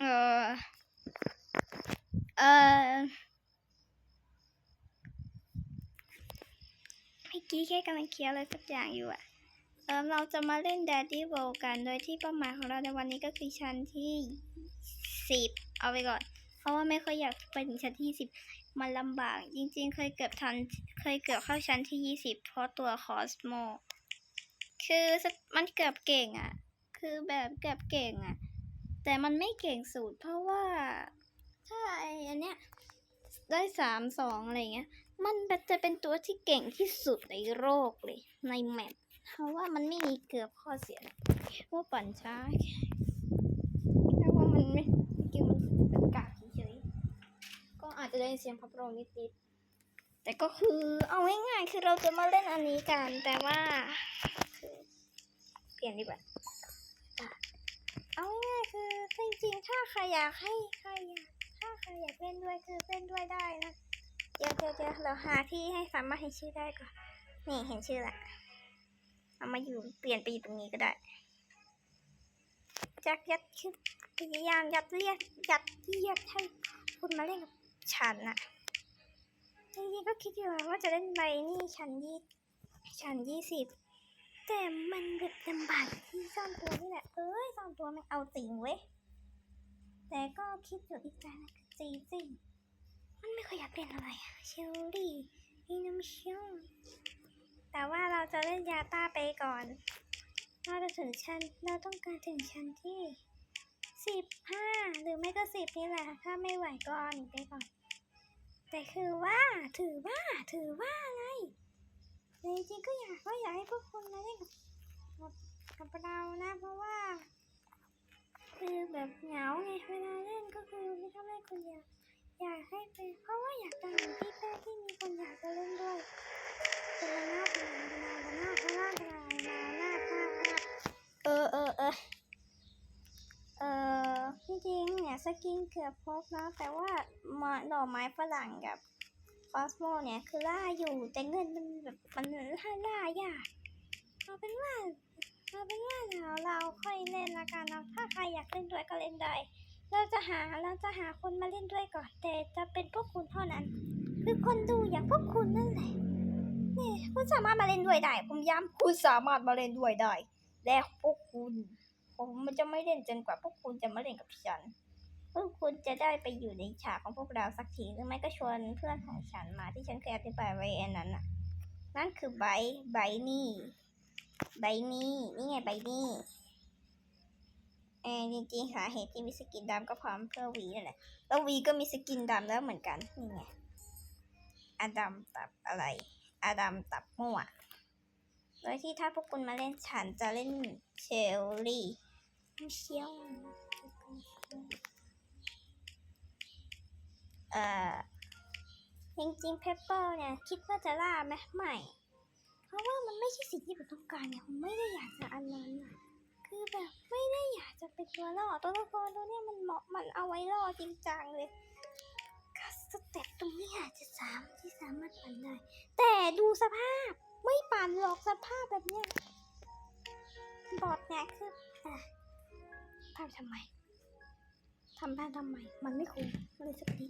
เออเออเมื่อกี้แค่กำลังเคี้ยวอะไรสักอย่างอยู่อะเออเราจะมาเล่น Daddy w o l กัน โดยที่เป้าหมายของเราในวันนี้ก็คือชั้นที่สิบเอาไปก่อน เพราะว่าไม่ค่อยอยากไปถึงชั้นที่สิบมันลำบาก จริง ๆ เคยเกือบทัน เคยเกือบเข้าชั้นที่ยี่สิบเพราะตัวคอสโม คือมันเกือบเก่งอะ คือแบบเกือบเก่งอะ แต่มันไม่เก่งสุดเพราะว่าถ้าไออันเนี้ยได้สามสองอะไรเงี้ย มันจะเป็นตัวที่เก่งที่สุดในโลกเลยในแมปเพราะว่ามันไม่มีเกือบข้อเสียเลยว่าปั่นช้าแค่ว่ามันไม่จริงมันเป็นกากเฉยก็อาจจะได้เสียงพับโรงนิดๆแต่ก็คือเอาง่ายๆคือเราจะมาเล่นอันนี้กันแต่ว่าเปลี่ยนดีกว่า จริงๆ ถ้าใครอยากให้ใครอยากถ้าใครอยากเล่นด้วยคือเล่นด้วยได้นะ เดี๋ยวเดี๋ยวเดี๋ยวเราหาที่ให้สามารถเห็นชื่อได้ก่อน นี่เห็นชื่อละ เอามาอยู่เปลี่ยนไปอยู่ตรงนี้ก็ได้จักยัดขึ้นพยายามยัดเยียดยัดเยียดให้คุณมาเล่นกับฉันอะจริงๆก็คิดอยู่ว่าจะเล่นใบนี่ฉันยี่ฉันยี่สิบแต่มันแบบลำบากที่ซ่อนตัวนี่แหละ เอ้ยซ่อนตัวไม่เอาจริงเว้ย แต่ก็คิดอยู่อีกใจนะจีจีมันไม่ค่อยอยากเล่นอะไรอะเชลลี่นี่น้ำเชี่ยวแต่ว่าเราจะเล่นยาต้าไปก่อน เราจะถึงชั้นเราต้องการถึงชั้นที่สิบห้าหรือไม่ก็สิบนี่แหละ ถ้าไม่ไหวก็อนีไปก่อน แต่คือว่าถือว่าถือว่าอะไรแต่จริงๆก็อยากก็อยากให้พวกคุณมาเล่นกับกับเรานะเพราะว่า คือแบบเหงาไงเวลาเล่นก็คือไม่ทำให้คนเดียวอยากให้เป็นเพราะว่าอยากจะเห็นพี่แป้ที่มีคนอยากจะเล่นด้วยเป็นระนาเป็นระนาดระนาดระนาดระนาดระนาดระนาดระนาเออเออเออเออจริงๆเนี่ยสกินเกือบครบแล้วแต่ว่ามาดอกไม้ฝรั่งกับคอสโมเนี่ยคือล่าอยู่แต่เงินมันแบบมันล่าล่ายากเอาเป็นว่า เอาเป็นว่าเราเราค่อยเล่นละกันเนาะถ้าใครอยากเล่นด้วยก็เล่นได้ เราจะหาเราจะหาคนมาเล่นด้วยก่อนแต่จะเป็นพวกคุณเท่านั้น คือคนดูอย่างพวกคุณนั่นแหละนี่คุณสามารถมาเล่นด้วยได้ ผมย้ำคุณสามารถมาเล่นด้วยได้ และพวกคุณผมมันจะไม่เล่นจนกว่าพวกคุณจะมาเล่นกับฉันพวกคุณจะได้ไปอยู่ในฉากของพวกเราสักทีหรือไม่ก็ชวนเพื่อนของฉันมาที่ฉันเคยอธิบายไว้อันนั้นน่ะ นั่นคือไบไบนี่ ไบนี่นี่ไงไบนี่เออจริงๆสาเหตุที่มีสกินดำก็เพราะเพื่อวีนั่นแหละแล้ววีก็มีสกินดำแล้วเหมือนกันนี่ไงอาดัมตับอะไร อาดัมตับมั่วโดยที่ถ้าพวกคุณมาเล่นฉันจะเล่นเชลลี่ไม่เชี่ยวเอ่อจริงๆเพปเปอร์เนี่ย คิดว่าจะล่าไหมไม่ เพราะว่ามันไม่ใช่สิ่งที่ผมต้องการเนี่ยผมไม่ได้อยากจะอันนั้นน่ะคือแบบไม่ได้อยากจะเป็นตัวล่อตัวละครตัวเนี้ยมันเหมาะมันเอาไว้ล่อจริงจังเลยก็สเต็ปตรงนี้อาจจะสามที่สามารถปั่นได้ แต่ดูสภาพไม่ปั่นหรอกสภาพแบบเนี้ยบอดเนี่ยคืออะทำทำไมทำไปทำไมมันไม่คุ้มเลยสักที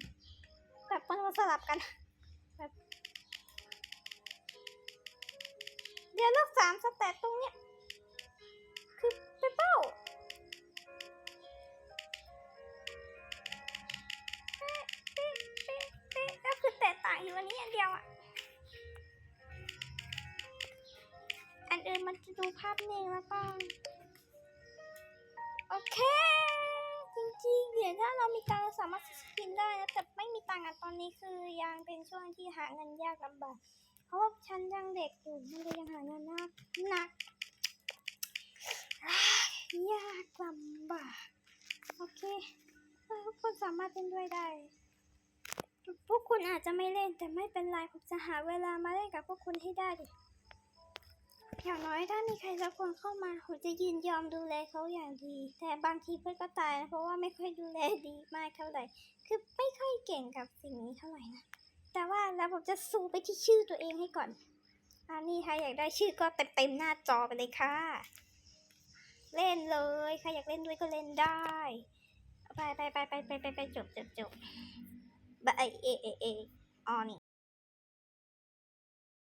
แบบมันมาสลับกัน เดี๋ยวเลือกสามสเต็ปตรงเนี้ย คือเปเป้าเป๊ะเป๊ะเป๊ะเป๊ะก็คือแตกต่างอยู่อันนี้อันเดียวอะ อันอื่นมันจะดูภาพนิ่งแล้วก็โอเค จริงๆ เดี๋ยวถ้าเรามีตังเราสามารถสกินได้นะ แต่ไม่มีตังค์อะตอนนี้คือยังเป็นช่วงที่หาเงินยากลำบาก เพราะว่าฉันยังเด็กอยู่มันเลยยังหาเงินยากหนักยากลำบากโอเคทุกคนสามารถเล่นด้วยได้ พวกคุณอาจจะไม่เล่นแต่ไม่เป็นไรผมจะหาเวลามาเล่นกับพวกคุณให้ได้ดิอย่างน้อยถ้ามีใครสักคนเข้ามาผมจะยินยอมดูแลเขาอย่างดี แต่บางทีเพื่อนก็ตายนะเพราะว่าไม่ค่อยดูแลดีมากเท่าไหร่ คือไม่ค่อยเก่งกับสิ่งนี้เท่าไหร่นะ แต่ว่าแล้วผมจะซูมไปที่ชื่อตัวเองให้ก่อนอันนี้ใครอยากได้ชื่อก็เต็มเต็มหน้าจอไปเลยค่ะ เล่นเลยใครอยากเล่นด้วยก็เล่นได้ ไปไปไปไปไปไปไปจบจบจบไปเอเอเอออนี่